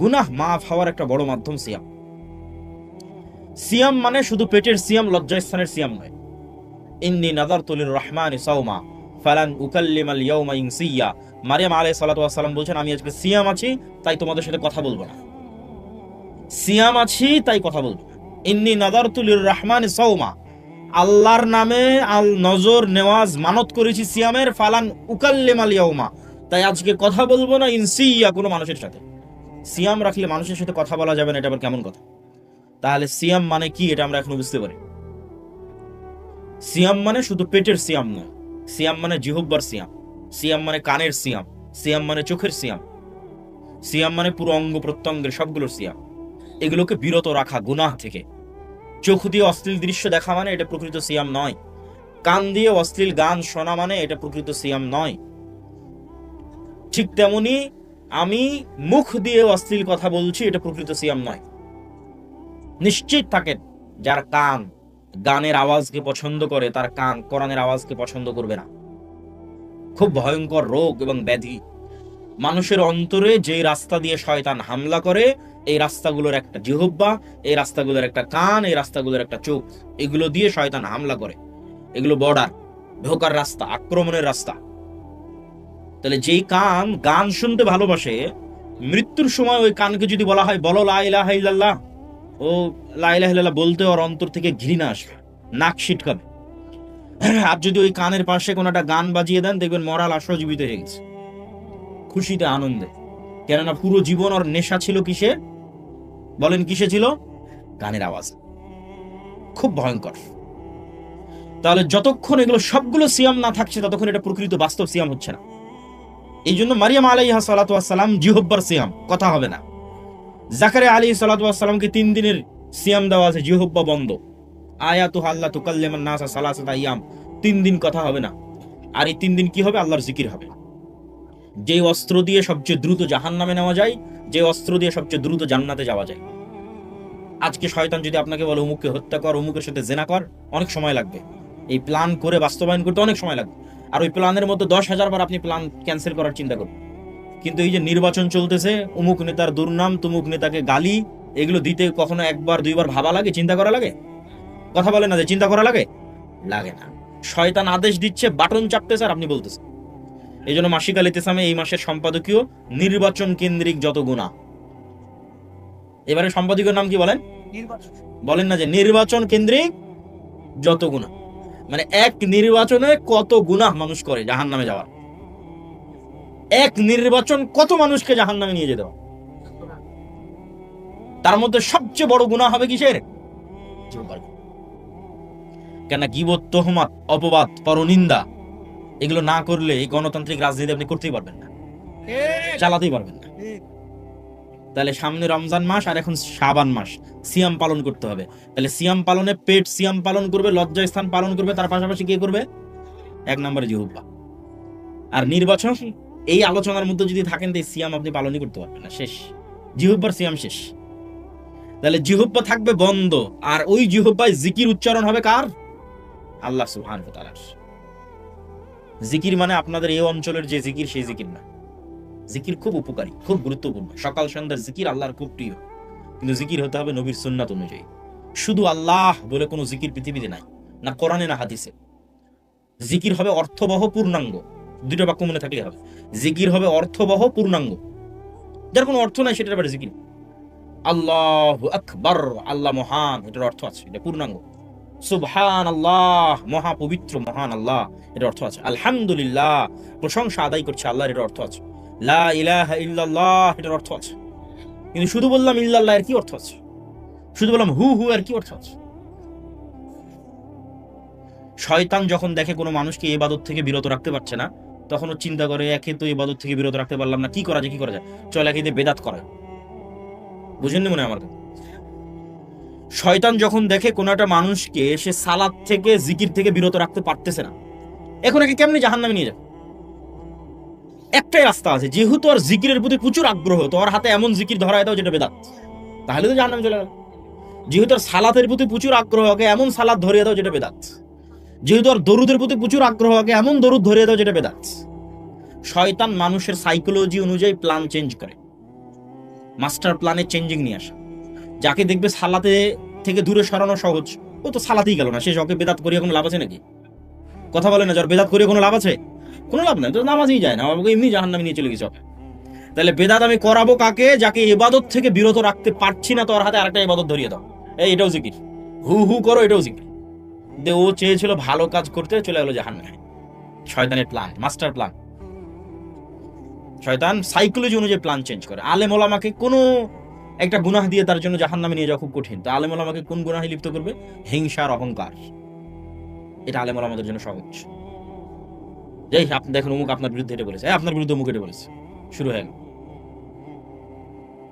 গুনাহ মাফ হওয়ার একটা বড় মাধ্যম সিয়াম। সিয়াম মানে শুধু পেটের সিয়াম, লজ্জাস্থানের সিয়াম নয়। ইন্নি নাদার তুলির রহমান সাউমা ফালান উকাল্লিম আল ইয়াউমা ইনসিয়া মারিয়াম আলাইহিস সালাতু ওয়াস সালাম বলছেন, আমি আজকে সিয়াম আছি, তাই তোমাদের সাথে কথা বলব না। সিয়াম আছি, তাই কথা বলব। ইন্নি নাদার তুলির রহমান সাউমা আল্লাহর নামে আল নজর নেওয়াজ মানত করেছি সিয়ামের, ফালান উকাল্লিম আল ইয়াউমা তাই আজকে কথা বলব না ইনসিয়া কোনো মানুষের সাথে। সিয়াম রাখলে মানুষের সাথে কথা বলা যাবে না, এটা আবার কেমন কথা? তাহলে সিয়াম মানে কি, এটা আমরা এখনও বুঝতে পারি সিয়াম মানে শুধু পেটের সিয়াম নয়। সিয়াম মানে জিহব্বার সিয়াম। সিয়াম মানে কানের সিয়াম। সিয়াম মানে চোখের সিয়াম। সিয়াম মানে পুরো অঙ্গ প্রত্যঙ্গের সবগুলোর সিয়াম। এগুলোকে বিরত রাখা গুনাহ থেকে। চোখ দিয়ে অশ্লীল দৃশ্য দেখা মানে এটা প্রকৃত সিয়াম নয়। কান দিয়ে অশ্লীল গান শোনা মানে এটা প্রকৃত সিয়াম নয়। ঠিক তেমনি আমি মুখ দিয়ে অশ্লীল কথা বলছি, এটা প্রকৃত সিয়াম নয়। নিশ্চিত থাকেন, যার কান গানের আওয়াজকে পছন্দ করে, তার কান কোরআনের আওয়াজকে পছন্দ করবে না। খুব ভয়ঙ্কর রোগ এবং ব্যাধি। মানুষের অন্তরে যে রাস্তা দিয়ে শয়তান হামলা করে, এই রাস্তাগুলোর একটা জিহব্বা এই রাস্তাগুলোর একটা কান, এই রাস্তাগুলোর একটা চোখ, এগুলো দিয়ে শয়তান হামলা করে। এগুলো বর্ডার ঢোকার রাস্তা, আক্রমণের রাস্তা। তাহলে যেই কান, গান শুনতে ভালোবাসে, মৃত্যুর সময় ওই কানকে যদি বলা হয়, বলো লা ইলাহা ইল্লাল্লাহ, ও লা ইলাহা ইল্লাল্লাহ বলতে ওর অন্তর থেকে ঘৃণা আসবে, নাক ছিটকাবে। আর যদি ওই কানের পাশে কোনো একটা গান বাজিয়ে দেন, দেখবেন মরাল আসর জীবিত হয়ে গেছে। খুশিতে আনন্দে। কেননা পুরো জীবন ওর নেশা ছিল কিসে? বলেন কিসে ছিল? গানের আওয়াজ। খুব ভয়ঙ্কর। তাহলে যতক্ষণ এগুলো সবগুলো সিয়াম না থাকছে, ততক্ষণ এটা প্রকৃত বাস্তব সিয়াম হচ্ছে না। এই জন্য মারিয়াম আলাইহা সালাতাম জিহব্বার সিয়াম, কথা হবে না। জাকারে আলী সালাতামকে তিন দিনের সিয়াম দেওয়া আছে, জিহব্বা বন্ধ। আয়াতু আল্লাহ তুকাল্লেমান নাসা সালাসাতা ইয়াম তিন দিন কথা হবে না। আর এই তিন দিন কি হবে? আল্লাহর জিকির হবে। যে অস্ত্র দিয়ে সবচেয়ে দ্রুত জাহান নামে নেওয়া যায়, যে অস্ত্র দিয়ে সবচেয়ে দ্রুত জান্নাতে যাওয়া যায়। আজকে শয়তান যদি আপনাকে বলে, অমুককে হত্যা কর, অমুকের সাথে জেনা কর, অনেক সময় লাগবে। এই প্ল্যান করে বাস্তবায়ন করতে অনেক সময় লাগবে। আর ওই প্ল্যানের মধ্যে দশ হাজার বার আপনি প্ল্যান ক্যান্সেল করার চিন্তা করুন। কিন্তু এই যে নির্বাচন চলতেছে অমুক নেতার দুর্নাম তুমুক নেতাকে গালি এগুলো দিতে কখনো একবার দুইবার ভাবা লাগে চিন্তা করা লাগে? কথা বলে না যে চিন্তা করা লাগে? লাগে না। শয়তান আদেশ দিচ্ছে বাটন চাপতেছে আর আপনি বলতেছেন। এই জন্য মাসিক আল ইতেসামে এই মাসের সম্পাদকীয় নির্বাচন কেন্দ্রিক যত গুণা। এবারে সম্পাদকীয় নাম কি বলেন? বলেন না যে নির্বাচন কেন্দ্রিক যত গুণা। মানে এক নির্বাচনে কত গুনাহ মানুষ করে জাহান নামে যাওয়ার? এক নির্বাচন কত মানুষকে জাহান নামে নিয়ে যেতে পারে? তার মধ্যে সবচেয়ে বড় গুনাহ হবে কিসের? কেন গিবত তোহমাত অপবাদ পরনিন্দা এগুলো না করলে এই গণতান্ত্রিক রাজনীতি আপনি করতেই পারবেন না। চালাতেই পারবেন না। তাহলে সামনে রমজান মাস আর এখন শাবান মাস। সিয়াম পালন করতে হবে। তাহলে সিয়াম পালনে পেট সিয়াম পালন করবে লজ্জা স্থান পালন করবে, তার পাশাপাশি কে করবে? এক নম্বরে জিহুব্বা আর নির্বাচন, এই আলোচনার মধ্যে যদি থাকেন তো সিয়াম আপনি পালনই করতে পারবেন না। শেষ। জিহুব্বার সিয়াম শেষ। তাহলে জিহুব্বা থাকবে বন্ধ। আর ওই জিহুব্বায় জিকির উচ্চারণ হবে কার? আল্লাহ তাআলার। জিকির মানে আপনাদের এই অঞ্চলের যে জিকির, সেই জিকির না। জিকির খুব উপকারী, খুব গুরুত্বপূর্ণ। সকাল, সন্ধ্যার জিকির আল্লাহর খুব প্রিয়। কিন্তু জিকির হতে হবে নবীর সুন্নাত অনুযায়ী। শুধু আল্লাহ বলে কোনো জিকির পৃথিবীতে নাই, না কোরআনে, না হাদিসে। জিকির হবে অর্থবহ, পূর্ণাঙ্গ। দুটো বাক্য মনে থাকলে হবে। জিকির হবে অর্থবহ, পূর্ণাঙ্গ। যার কোনো অর্থ নাই, সেটার ব্যাপারে জিকির। আল্লাহ আকবর, আল্লাহ মহান, এটার অর্থ আছে, এটা পূর্ণাঙ্গ। সুবহান আল্লাহ মহা পবিত্র মহান আল্লাহ এর অর্থ আছে। আলহামদুলিল্লাহ, প্রশংসা আদায় করছে আল্লাহর এর অর্থ আছে। লা ইলাহা ইল্লাল্লাহ, এটার অর্থ আছে। কিন্তু শুধু বললাম ইল্লাল্লাহ এর কি অর্থ আছে? শুধু বললাম হু হু এর কি অর্থ আছে? শয়তান যখন দেখে কোনো মানুষকে ইবাদত থেকে বিরত রাখতে পারছে না তখন ও চিন্তা করে, একে তো ইবাদত থেকে বিরত রাখতে পারলাম না, কি করা যায়, কি করা যায়? চল একে বেদাত করা। বুঝেননি মনে হয় আমার শয়তান যখন দেখে কোনো একটা মানুষকে সে সালাদ থেকে, জিকির থেকে বিরত রাখতে পারতেছে না, এখন একে কেমনি জাহান নামে নিয়ে যাবে? একটাই রাস্তা আছে। যেহেতু আর জিকিরের প্রতি প্রচুর আগ্রহ, তো ওর হাতে এমন জিকির ধরায় দাও যেটা বেদাত। তাহলে তো জাহান নামে চলে গেল। যেহেতু আর সালাতের প্রতি প্রচুর আগ্রহ, ওকে এমন সালাদ ধরিয়ে দাও যেটা বেদাত। যেহেতু আর দরুদের প্রতি প্রচুর আগ্রহ, ওকে এমন দরুদ ধরিয়ে দাও যেটা বেদাত। শয়তান মানুষের সাইকোলজি অনুযায়ী প্ল্যান চেঞ্জ করে। মাস্টার প্ল্যানে চেঞ্জিং নিয়ে আসা। যাকে দেখবে সালাতে থেকে দূরে সরানো সহজ, ও তো সালাতেই গেল না। সে ওকে বেদাত করিয়ে কোনো লাভ আছে নাকি? কথা বলে না যার বেদাত করিয়ে কোনো লাভ আছে? কোনো লাভ নাই তো নামাজই যায় না আমাকে এমনি জাহান নামে নিয়ে চলে গেছে তাহলে বেদাত আমি করাবো কাকে? যাকে এবাদত থেকে বিরত রাখতে পারছি না, তোর হাতে আরেকটা এবাদত ধরিয়ে দাও। এই, এটাও জিকির। হু হু করো, এটাও জিকির। দে, ও চেয়েছিল ভালো কাজ করতে, চলে গেলো জাহান নামে শয়তানের প্ল্যান মাস্টার প্ল্যান শয়তান সাইকোলজি অনুযায়ী প্ল্যান চেঞ্জ করে। আলেম ওলামাকে কোনো একটা গুনাহ দিয়ে তার জন্য জাহান নামে নিয়ে যাওয়া খুব কঠিন। তো আলেম ওলামাকে কোন গুনাহে লিপ্ত করবে? হিংসার অহংকার। এটা আলেম ওলামাদের জন্য সহজ। যাই আপনি দেখেন, অমুক আপনার বিরুদ্ধে এটা বলেছে। এই, আপনার বিরুদ্ধে মুখ এটা বলেছে। শুরু হয়ে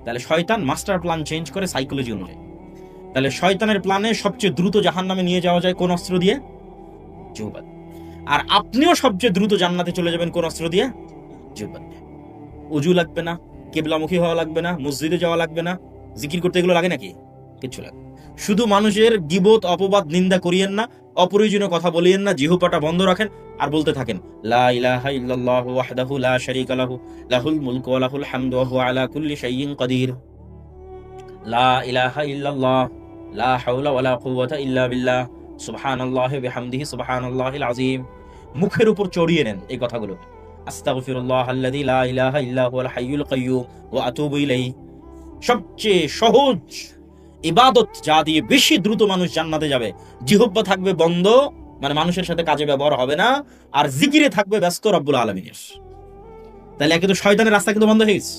তাহলে শয়তান মাস্টার প্ল্যান চেঞ্জ করে সাইকোলজি অনুযায়ী। তাহলে শয়তানের প্ল্যানে সবচেয়ে দ্রুত জাহান নামে নিয়ে যাওয়া যায় কোন অস্ত্র দিয়ে? জুবাদ আর আপনিও সবচেয়ে দ্রুত জান্নাতে চলে যাবেন কোন অস্ত্র দিয়ে? দিয়ে উজু লাগবে না, কেবলামুখী হওয়া লাগবে না, মসজিদে যাওয়া লাগবে না। জিকির করতে এগুলো লাগে নাকি? কিচ্ছু লাগে শুধু মানুষের গিবত, অপবাদ, নিন্দা করিয়েন না অপ্রয়োজনীয় কথা বলিয়েন না জিহুপাটা বন্ধ রাখেন আর বলতে থাকেন, লা ইলাহা ইল্লাল্লাহু ওয়াহদাহু লা শারীকা লাহু, লাহুল মুলকু ওয়া লাহুল হামদু ওয়া হুয়া আলা কুল্লি শাইইন কাদির লা ইলাহা ইল্লাল্লাহ, লা হাওলা ওয়া লা কুওয়াতা ইল্লা বিল্লাহ, সুবহানাল্লাহি বিহামদিহি সুবহানাল্লাহিল আযীম। মুখের উপর চড়িয়ে নেন এই কথাগুলো। আস্তাগফিরুল্লাহ আল্লাযী লা ইলাহা ইল্লা হুয়াল হাইয়ুল কাইয়্যুম ওয়া আতুবু ইলাইহি। সবচেয়ে সহজ ইবাদত যা দিয়ে বেশি দ্রুত মানুষ জান্নাতে যাবে। জিহব্বা থাকবে বন্ধ মানে মানুষের সাথে কাজে ব্যবহার হবে না, আর জিকিরে থাকবে ব্যস্ত রব্বুল আলমিনের। তাহলে একে তো শয়তানের রাস্তা কিন্তু বন্ধ হয়ে গেছে।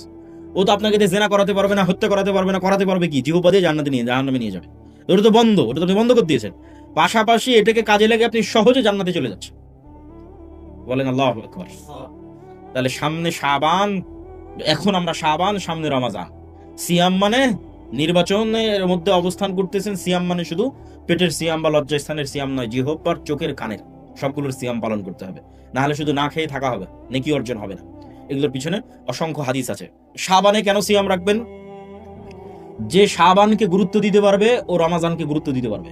ও তো আপনাকে দিয়ে জেনা করাতে পারবে না, হত্যা করাতে পারবে না, করাতে পারবে কি? জিহব্বা দিয়ে জান্নাতে নিয়ে, জাহান্নামে নিয়ে যাবে। ওটা তো বন্ধ, ওটা তো আপনি বন্ধ করে দিয়েছেন। পাশাপাশি এটাকে কাজে লেগে আপনি সহজে জান্নাতে চলে যাচ্ছেন। বলেন আল্লাহ আকবার। তাহলে সামনে শাবান, এখন আমরা শাবান, সামনে রমাজান। সিয়াম মানে নির্বাচনের মধ্যে অবস্থান করতেছেন সিয়াম মানে শুধু পেটের সিয়াম বা লজ্জাস্থানের সিয়াম নয় জিহব্বার চোখের কানের সবগুলোর সিয়াম পালন করতে হবে। না হলে শুধু না খেয়ে থাকা হবে, নেকি অর্জন হবে না। এগুলোর পিছনে অসংখ্য হাদিস আছে। শাবানে কেন সিয়াম রাখবেন? যে সাবানকে গুরুত্ব দিতে পারবে ও রমাজানকে গুরুত্ব দিতে পারবে।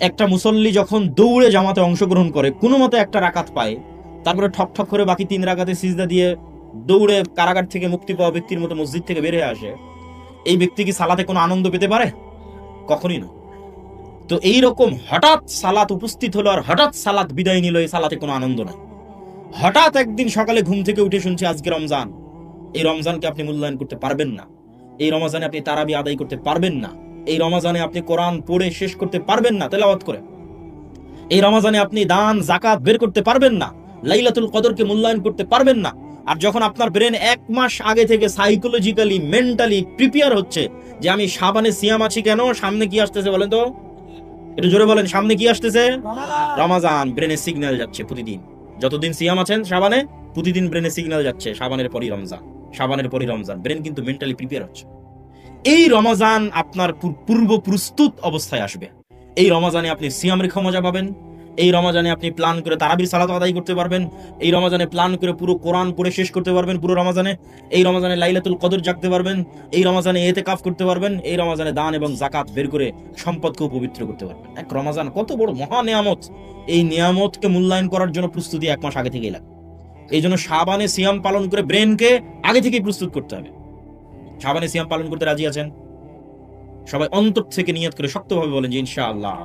একটা মুসল্লি যখন দৌড়ে জামাতে অংশগ্রহণ করে, কোনো মতে একটা রাকাত পায়, তারপরে ঠক ঠক করে বাকি তিন রাকাতে সিজদা দিয়ে দৌড়ে কারাগার থেকে মুক্তি পাওয়া ব্যক্তির মতো মসজিদ থেকে বের হয়ে আসে এই ব্যক্তি কি সালাতে কোনো আনন্দ পেতে পারে? কখনই না। তো এই রকম হঠাৎ সালাত উপস্থিত হলো আর হঠাৎ সালাত বিদায় নিল, এই সালাতে কোনো আনন্দ নাই। হঠাৎ একদিন সকালে ঘুম থেকে উঠে শুনছি আজকে রমজান। এই রমজানকে আপনি মূল্যায়ন করতে পারবেন না। এই রমজানে আপনি তারাবি আদায় করতে পারবেন না। এই রমজানে আপনি কোরআন পড়ে শেষ করতে পারবেন না, তেলাওয়াত করে। এই রমজানে আপনি দান জাকাত বের করতে পারবেন না। লাইলাতুল কদরকে মূল্যায়ন করতে পারবেন না। আর যখন আপনার ব্রেন এক মাস আগে থেকে সাইকোলজিক্যালি মেন্টালি প্রিপেয়ার হচ্ছে যে আমি সাবানে সিয়াম আছি কেন, সামনে কি আসতেছে বলেন তো? একটু জোরে বলেন, সামনে কি আসতেছে? রমাজান ব্রেনে সিগন্যাল যাচ্ছে প্রতিদিন। যতদিন সিয়াম আছেন সাবানে, প্রতিদিন ব্রেনে সিগন্যাল যাচ্ছে সাবানের পরই রমজান, সাবানের পরই রমজান। ব্রেন কিন্তু মেন্টালি প্রিপেয়ার হচ্ছে। এই রমজান আপনার পূর্ব প্রস্তুত অবস্থায় আসবে। এই রমজানে আপনি সিয়াম রেখা মজা পাবেন। এই রমাজানে আপনি প্ল্যান করে তারাবির সালাত আদায় করতে পারবেন। এই রমাজানে প্ল্যান করে পুরো কোরআন পড়ে শেষ করতে পারবেন পুরো রমাজানে। এই রমাজানে লাইলাতুল কদর জাগতে পারবেন। এই রমাজানে এতে কাফ করতে পারবেন। এই রমাজানে দান এবং জাকাত বের করে সম্পদকেও পবিত্র করতে পারবেন। এক রমাজান কত বড় মহা নিয়ামত। এই নিয়ামতকে মূল্যায়ন করার জন্য প্রস্তুতি এক মাস আগে থেকেই লাগে এই জন্য সাবানে সিয়াম পালন করে ব্রেনকে আগে থেকেই প্রস্তুত করতে হবে। সাবানে সিয়াম পালন করতে রাজি আছেন? সবাই অন্তর থেকে নিয়ত করে শক্তভাবে বলেন যে ইনশাআল্লাহ।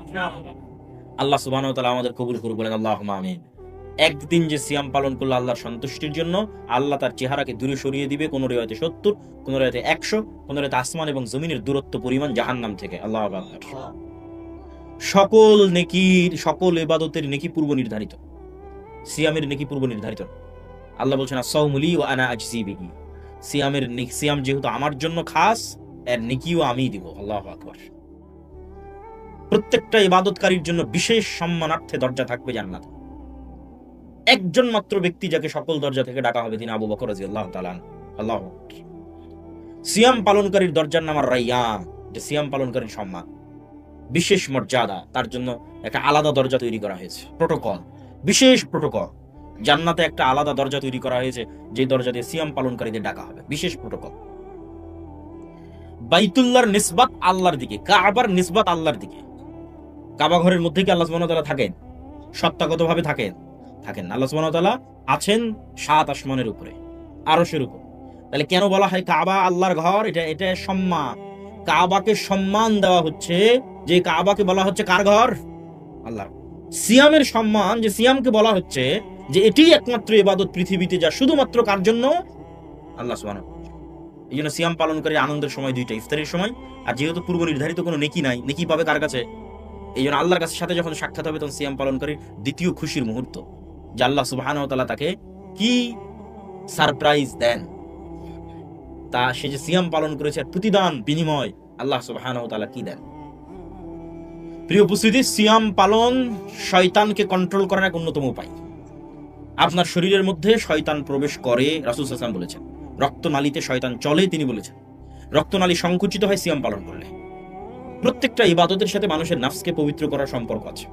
আল্লাহ সুবহানাহু ওয়া তাআলা আমাদের কবুল করুন বলেন আল্লাহুম্মা আমিন। একদিন যে সিয়াম পালন করল আল্লাহর সন্তুষ্টির জন্য, আল্লাহ তার চেহারাকে দূরে সরিয়ে দিবে, কোন রিওয়ায়াতে 70 কোন রিওয়ায়াতে 100 কোন রিওয়ায়াতে আসমান এবং জমিনের দূরত্ব পরিমাণ জাহান্নাম থেকে, আল্লাহু সকল নেকির, সকল ইবাদতের নেকি পূর্ব নির্ধারিত। সিয়ামের নেকি পূর্ব নির্ধারিত আল্লাহ বলছেন আসাউমুলি ওয়া আনা আজজি সিয়ামের সিয়াম যেহেতু আমার জন্য খাস, এর নেকিও আমিই দিব, আল্লাহ আকবার। প্রত্যেকটা ইবাদতকারীর জন্য বিশেষ সম্মানার্থে দরজা থাকবে জান্নাত। একজন মাত্র ব্যক্তি যাকে সকল দরজা থেকে ডাকা হবে, তিনি আবু বকর তাআলা আনহু। আল্লাহু সিয়াম পালনকারীর দরজার নাম আর যে সিয়াম পালনকারীর সম্মান। বিশেষ মর্যাদা, তার জন্য একটা আলাদা দরজা তৈরি করা হয়েছে। প্রোটোকল, বিশেষ প্রোটোকল। জান্নাতে একটা আলাদা দরজা তৈরি করা হয়েছে যে দরজা দিয়ে সিয়াম পালনকারীদের ডাকা হবে। বিশেষ প্রোটোকল। বাইতুল্লাহর নিসবাত আল্লাহর দিকে, কাবার নিসবাত আল্লাহর দিকে। কাবা ঘরের মধ্যে কি আল্লাহ তাআলা থাকেন? সত্তাগতভাবে থাকেন? থাকেন। আল্লাহ তাআলা আছেন সাত আসমানের উপরে, আরশের উপর। তাহলে কেন বলা হয় কাবা আল্লাহর ঘর? এটা এটা সম্মান। কাবাকে সম্মান দেওয়া হচ্ছে, যে কাবাকে বলা হচ্ছে কার ঘর? আল্লাহ সিয়ামের সম্মান, যে সিয়ামকে বলা হচ্ছে, যে এটি একমাত্র ইবাদত পৃথিবীতে, যা শুধুমাত্র কার জন্য? আল্লাহ সুবহানাহু এই জন্য সিয়াম পালন করে আনন্দের সময় দুইটা, ইফতারের সময়। আর যেহেতু পূর্ব নির্ধারিত কোনো নেকি নাই, নেকি পাবে কার কাছে? এই জন্য আল্লাহর কাছে সাথে যখন সাক্ষাৎ হবে, তখন সিয়াম পালন করে। দ্বিতীয় খুশির মুহূর্ত, যে আল্লাহ সুবহানাহু ওয়া তাকে কি সারপ্রাইজ দেন? তা সে যে সিয়াম পালন করেছে এর প্রতিদান বিনিময় আল্লাহ সুবহানাহু ওয়া কি দেন? প্রিয় উপস্থিতি, সিয়াম পালন শয়তানকে কন্ট্রোল করার এক অন্যতম উপায়। আপনার শরীরের মধ্যে শয়তান প্রবেশ করে, রাসূল হাসান বলেছেন। রক্তনালীতে শয়তান চলে, তিনি বলেছেন। রক্তনালী সংকুচিত হয় সিয়াম পালন করলে। প্রত্যেকটা ইবাদতের সাথে মানুষের নাফসকে পবিত্র করার সম্পর্ক আছে।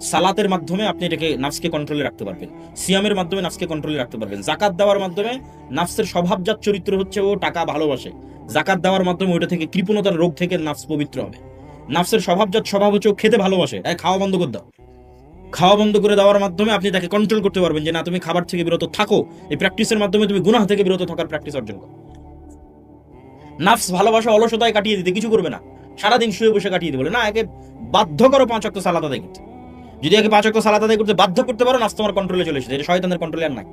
সালাতের মাধ্যমে আপনি এটাকে নাফসকে কন্ট্রোলে রাখতে পারবেন। সিয়ামের মাধ্যমে নাফসকে কন্ট্রোলে রাখতে পারবেন। জাকাত দেওয়ার মাধ্যমে নাফসের স্বভাবজাত চরিত্র হচ্ছে ও টাকা ভালোবাসে। জাকাত দেওয়ার মাধ্যমে ওইটা থেকে কৃপণতার রোগ থেকে নাফস পবিত্র হবে। নাফসের স্বভাবজাত স্বভাব হচ্ছে ও খেতে ভালোবাসে। খাওয়া বন্ধ করে দাও। খাওয়া বন্ধ করে দেওয়ার মাধ্যমে আপনি তাকে কন্ট্রোল করতে পারবেন যে, না, তুমি খাবার থেকে বিরত থাকো। এই প্র্যাকটিসের মাধ্যমে তুমি গুনাহ থেকে বিরত থাকার প্র্যাকটিস অর্জন করো। নাফস ভালোবাসা অলসতায় কাটিয়ে দিতে কিছু করবে না। সারাদিন শুয়ে বসে কাটিয়ে দিতে বলে, না, একে বাধ্য করো পাঁচ অক্ট সালাত আদায় করতে। যদি একে পাঁচ অক্ট সালাত আদায় করতে বাধ্য করতে পারো, নাফস তোমার কন্ট্রোলে চলে এসেছে এটা শয়তানের কন্ট্রোলে আর নাই।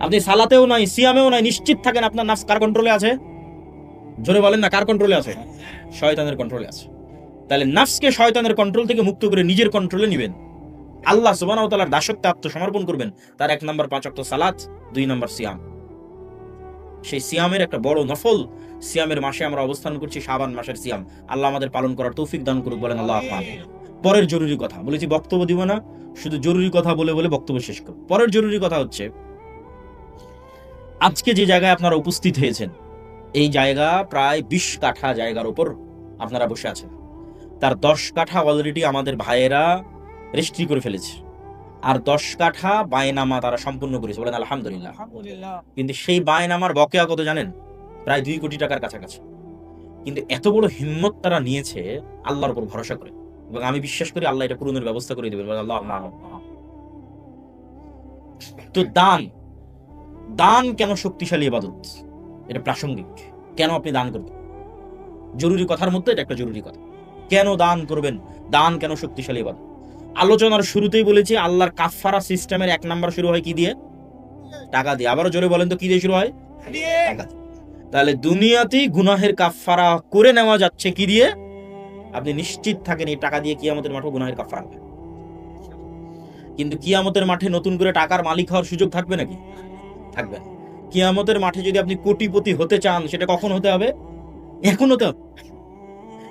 আপনি সালাতেও নাই, সিয়ামেও নাই, নিশ্চিত থাকেন আপনার নাফস কার কন্ট্রোলে আছে? জোরে বলেন না, কার কন্ট্রোলে আছে? শয়তানের কন্ট্রোলে আছে। তাহলে নাফসকে শয়তানের কন্ট্রোল থেকে মুক্ত করে নিজের কন্ট্রোলে নিবেন। আল্লাহ সুবহানাহু ওয়া তাআলার দাসত্বে আত্মসমর্পণ করবেন। তার এক নম্বর পাঁচ অক্ট সালাত, দুই নম্বর সিয়াম। সেই সিয়ামের একটা বড় নফল। সিয়ামের মাসে আমরা অবস্থান করছি শাবান মাসের সিয়াম। আল্লাহ আমাদের পালন করার তৌফিক দান করুক বলেন আল্লাহ আমিন। পরের জরুরি কথা বলেছি বক্তব্য দিব না শুধু জরুরি কথা বলে বলে বক্তব্য শেষ করব। পরের জরুরি কথা হচ্ছে আজকে যে জায়গায় আপনারা উপস্থিত হয়েছেন এই জায়গা প্রায় বিশ কাঠা জায়গার উপর আপনারা বসে আছেন। তার দশ কাঠা অলরেডি আমাদের ভাইয়েরা রেজিস্ট্রি করে ফেলেছে। আর দশ কাঠা বায়নামা তারা সম্পূর্ণ করেছে। বলেন আলহামদুলিল্লাহ। কিন্তু সেই বায়নামার বকেয়া কত জানেন? প্রায় দুই কোটি টাকার কাছাকাছি। কিন্তু এত বড় হিম্মত তারা নিয়েছে আল্লাহর উপর ভরসা করে। এবং আমি বিশ্বাস করি আল্লাহ এটা পূরণের ব্যবস্থা করে দেবেন। আল্লাহ তো দান দান কেন শক্তিশালী ইবাদত? এটা প্রাসঙ্গিক। কেন আপনি দান করবেন? জরুরি কথার মধ্যে এটা একটা জরুরি কথা। কেন দান করবেন? দান কেন শক্তিশালী ইবাদত? আলোচনার শুরুতেই বলেছি, আল্লাহর কাফফারা সিস্টেমের এক নাম্বার শুরু হয় কি দিয়ে? টাকা দিয়ে। আবারও জোরে বলেন তো, কি দিয়ে শুরু হয়। তাহলে দুনিয়াতেই গুনাহের কাফফারা করে নেওয়া যাচ্ছে কি দিয়ে? আপনি নিশ্চিত থাকেন এই টাকা দিয়ে কিয়ামতের মাঠে গুনাহের কাফফারা হবে। কিন্তু কিয়ামতের মাঠে নতুন করে টাকার মালিক হওয়ার সুযোগ থাকবে নাকি? থাকবে। কিয়ামতের মাঠে যদি আপনি কোটিপতি হতে চান, সেটা কখন হতে হবে? এখন হতে হবে।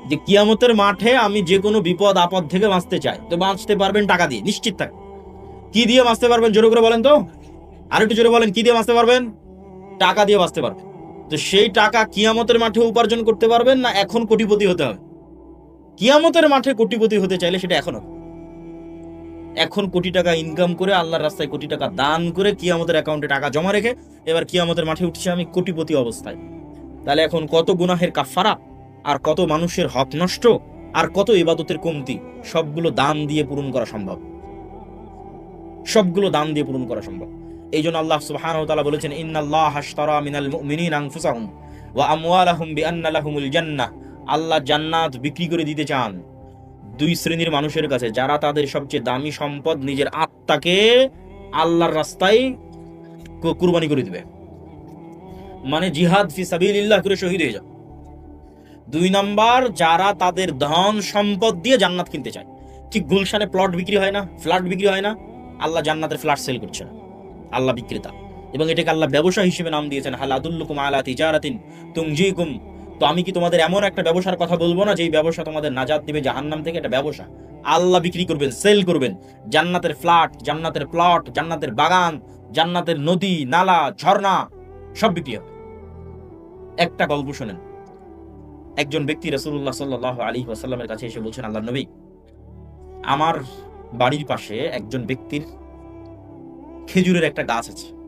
যে কিয়ামতের মাঠে আমি যে কোনো বিপদ, আপদ থেকে বাঁচতে চাই। তো বাঁচতে পারবেন টাকা দিয়ে, নিশ্চিত থাকেন কি দিয়ে বাঁচতে পারবেন? জোরে করে বলেন তো। আর একটু জোরে বলেন, কি দিয়ে বাঁচতে পারবেন? টাকা দিয়ে বাঁচতে পারবেন। তো সেই টাকা কিয়ামতের মাঠে উপার্জন করতে পারবেন না এখন কোটিপতি হতে হবে? কিয়ামতের মাঠে কোটিপতি হতে চাইলে সেটা এখন হবে। এখন কোটি টাকা ইনকাম করে, আল্লাহর রাস্তায় কোটি টাকা দান করে কিয়ামতের অ্যাকাউন্টে টাকা জমা রেখে, এবার কিয়ামতের মাঠে উঠছে আমি কোটিপতি অবস্থায়। তাহলে এখন কত গুনাহের কাফারা আর কত মানুষের হক নষ্ট, আর কত ইবাদতের কমতি, সবগুলো দান দিয়ে পূরণ করা সম্ভব। সবগুলো দান দিয়ে পূরণ করা সম্ভব। এই জন্য আল্লাহ সুবহানাহু ওয়া বলেছেন, ইন্নাল্লাহ মিনাল জান্নাহ। আল্লাহ জান্নাত বিক্রি করে দিতে চান দুই শ্রেণির মানুষের কাছে, যারা তাদের সবচেয়ে দামি সম্পদ নিজের আত্মাকে আল্লাহর রাস্তায় কুরবানি করে দিবে। মানে জিহাদ ফি সাবিলিল্লাহ করে শহীদ হয়ে যাবে দুই নাম্বার, যারা তাদের ধন সম্পদ দিয়ে জান্নাত কিনতে চায়। ঠিক গুলশানে প্লট বিক্রি হয় না ফ্ল্যাট বিক্রি হয় না, আল্লাহ জান্নাতের ফ্ল্যাট সেল করছে না। আল্লাহ বিক্রেতা। এবং এটাকে আল্লাহ ব্যবসা হিসেবে নাম দিয়েছেন হালাদুল্লুকুম আলা তিজারাতিন তুংজিকুম তো আমি কি তোমাদের এমন একটা ব্যবসার কথা বলব না, যেই ব্যবসা তোমাদের নাজাত দিবে জাহান্নাম থেকে? এটা ব্যবসা। আল্লাহ বিক্রি করবেন সেল করবেন। জান্নাতের ফ্ল্যাট জান্নাতের প্লট জান্নাতের বাগান, জান্নাতের নদী, নালা, ঝর্ণা, সব বিক্রি হবে। একটা গল্প শোনেন। একজন ব্যক্তি রসুল্লাহ সাল্লাহ আলী ওয়াসাল্লামের কাছে এসে বলছেন আল্লাহ নবী, আমার বাড়ির পাশে একজন ব্যক্তির খেজুরের একটা গাছ আছে।